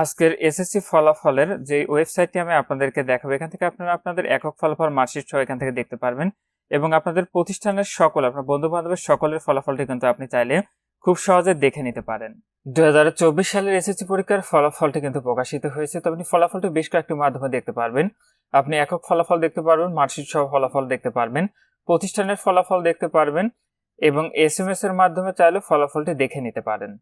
আজকের এসএসসি ফলাফলের যে ওয়েবসাইটটি আমি আপনাদেরকে দেখাবো, এখান থেকে আপনারা আপনাদের একক ফলাফল মার্কশিট সহ এখান থেকে দেখতে পারবেন এবং আপনাদের প্রতিষ্ঠানের সকল, আপনার বন্ধু বান্ধবের সকলের ফলাফলটি কিন্তু আপনি চাইলে খুব সহজে দেখে নিতে পারেন। দুই সালের এসএসসি পরীক্ষার ফলাফলটি কিন্তু প্রকাশিত হয়েছে তো আপনি ফলাফলটি বেশ কয়েকটি মাধ্যমে দেখতে পারবেন। আপনি একক ফলাফল দেখতে পারবেন, মার্কশিট সহ ফলাফল দেখতে পারবেন, প্রতিষ্ঠানের ফলাফল দেখতে পারবেন এবং এস এম এস এর মাধ্যমে চাইলে ফলাফলটি দেখে নিতে পারেন।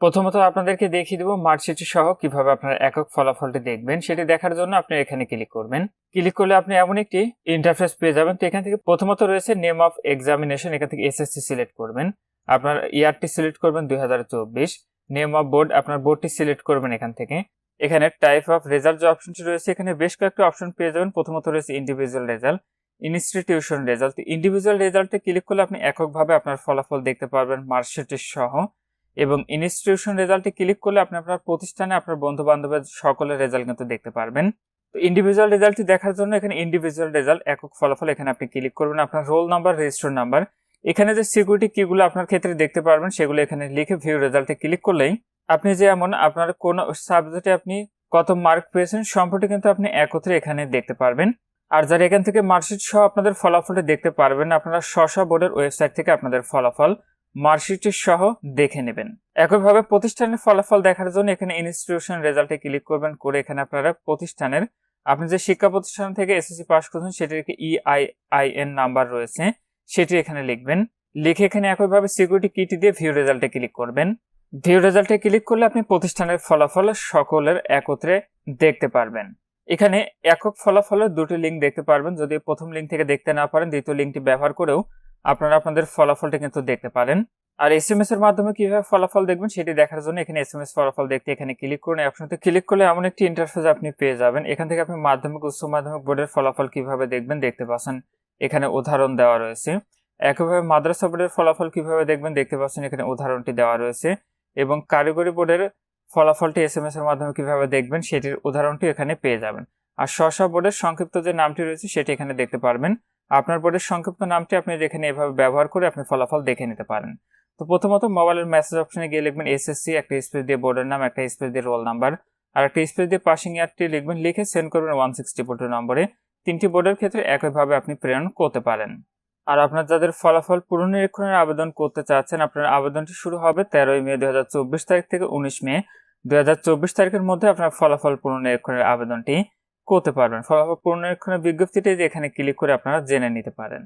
প্রথমত আপনাদেরকে দেখিয়ে দেবো মার্কশিট সহ কীভাবে আপনার একক ফলাফলটি দেখবেন। সেটি দেখার জন্য আপনি এখানে ক্লিক করবেন। ক্লিক করলে আপনি এমন একটি ইন্টারফেস পেয়ে যাবেন। তো এখান থেকে প্রথমত রয়েছে নেম অফ এক্সামিনেশন এখান থেকে এসএসসি সিলেক্ট করবেন। আপনার ইয়ারটি সিলেক্ট করবেন দুই হাজার চব্বিশ। নেম অফ বোর্ড আপনার বোর্ডটি সিলেক্ট করবেন এখান থেকে। এখানে টাইপ অফ রেজাল্ট যে অপশনটি রয়েছে, এখানে বেশ কয়েকটি অপশন পেয়ে যাবেন। প্রথমত রয়েছে individual result institution result individual রেজাল্টে ক্লিক করলে আপনি এককভাবে আপনার ফলাফল দেখতে পারবেন মার্কশিটের সহ। এবং ইনস্টিটিউশন রেজাল্টে ক্লিক করলে আপনি আপনার প্রতিষ্ঠানে আপনার বন্ধু বান্ধবের সকলের রেজাল্ট কিন্তু দেখতে পারবেন। তো ইন্ডিভিজুয়াল রেজাল্টটি দেখার জন্য এখানে ইন্ডিভিজুয়াল রেজাল্ট একক ফলাফল এখানে আপনি ক্লিক করবেন। আপনার রোল নাম্বার রেজিস্টার নাম্বার এখানে যে সিকিউরিটি কিগুলো আপনার ক্ষেত্রে দেখতে পারবেন, সেগুলো এখানে লিখে ভিউ রেজাল্টে ক্লিক করলেই আপনি যেমন আপনার কোন সাবজেক্টে আপনি কত মার্ক পেয়েছেন সম্পর্কে কিন্তু আপনি একত্রে এখানে দেখতে পারবেন। আর যারা এখান থেকে মার্কশিট সহ আপনাদের ফলাফলটি দেখতে পারবেন, আপনারা স্ব বোর্ডের ওয়েবসাইট থেকে আপনাদের ফলাফল মার্কশিটের সহ দেখে নেবেন। একইভাবে প্রতিষ্ঠানের ফলাফল দেখার জন্য এখানে ইনস্টিটিউশন রেজাল্টে ক্লিক করবেন, করে এখানে আপনারা প্রতিষ্ঠানের, আপনি যে শিক্ষা প্রতিষ্ঠান থেকে এসএসসি পাস করেছেন সেটির ইআইআইএন নাম্বার রয়েছে, সেটি এখানে লিখবেন। লিখে এখানে একইভাবে সিকিউরিটি কিটি দিয়ে ভিউ রেজাল্টে ক্লিক করবেন। ভিউ রেজাল্টে ক্লিক করলে আপনি প্রতিষ্ঠানের ফলাফল সকলের একত্রে দেখতে পারবেন। এখানে একক ফলাফলের দুটি লিঙ্ক দেখতে পারবেন, যদি প্রথম লিঙ্ক থেকে দেখতে না পারেন, দ্বিতীয় লিঙ্কটি ব্যবহার করেও আপনারা আপনাদের ফলাফলটা কিন্তু দেখতে পারেন। আর এস এম এস এর মাধ্যমে কীভাবে ফলাফল দেখবেন সেটি দেখার জন্য এখানে এস এম এস ফলাফল দেখতে এখানে ক্লিক করুন। অপশনতে ক্লিক করলে এমন একটি ইন্টারফেস আপনি পেয়ে যাবেন। এখান থেকে আপনি মাধ্যমিক, উচ্চ মাধ্যমিক বোর্ডের ফলাফল কীভাবে দেখবেন দেখতে পাচ্ছেন। এখানে উদাহরণ দেওয়া রয়েছে। একইভাবে মাদ্রাসা বোর্ডের ফলাফল কীভাবে দেখবেন দেখতে পাচ্ছেন এখানে উদাহরণটি দেওয়া রয়েছে। এবং কারিগরি বোর্ডের ফলাফলটি এস এম এস এর মাধ্যমে কীভাবে দেখবেন সেটির উদাহরণটি এখানে পেয়ে যাবেন। আর স্ব বোর্ডের সংক্ষিপ্ত যে নামটি রয়েছে সেটি এখানে দেখতে পারবেন। আপনার বোর্ডের সংক্ষিপ্ত নামটি আপনি যেখানে এভাবে ব্যবহার করে আপনি ফলাফল দেখে নিতে পারেন। তো প্রথমত মোবাইলের মেসেজ অপশনে গিয়ে লিখবেন এসএসসি একটা স্পেস দিয়ে বোর্ডের নাম, একটা স্পেস দিয়ে রোল নাম্বার আর একটা স্পেস দিয়ে পাসিং ইয়ারটি লিখবেন, লিখে সেন্ড করবেন ওয়ান সিক্সটি ফোর নম্বরে তিনটি বোর্ডের ক্ষেত্রে একইভাবে আপনি প্রেরণ করতে পারেন। আর আপনার যাদের ফলাফল পুনর্নিরীক্ষণের আবেদন করতে চাচ্ছেন, আপনার আবেদনটি শুরু হবে তেরোই মে দু হাজার চব্বিশ তারিখ থেকে উনিশ মে দু হাজার চব্বিশ তারিখের মধ্যে আপনার ফলাফল পুনর্নিরীক্ষণের আবেদনটি করতে পারবেন। ফলাফল পুনরীক্ষণের বিজ্ঞপ্তিটি এখানে ক্লিক করে আপনারা জেনে নিতে পারেন।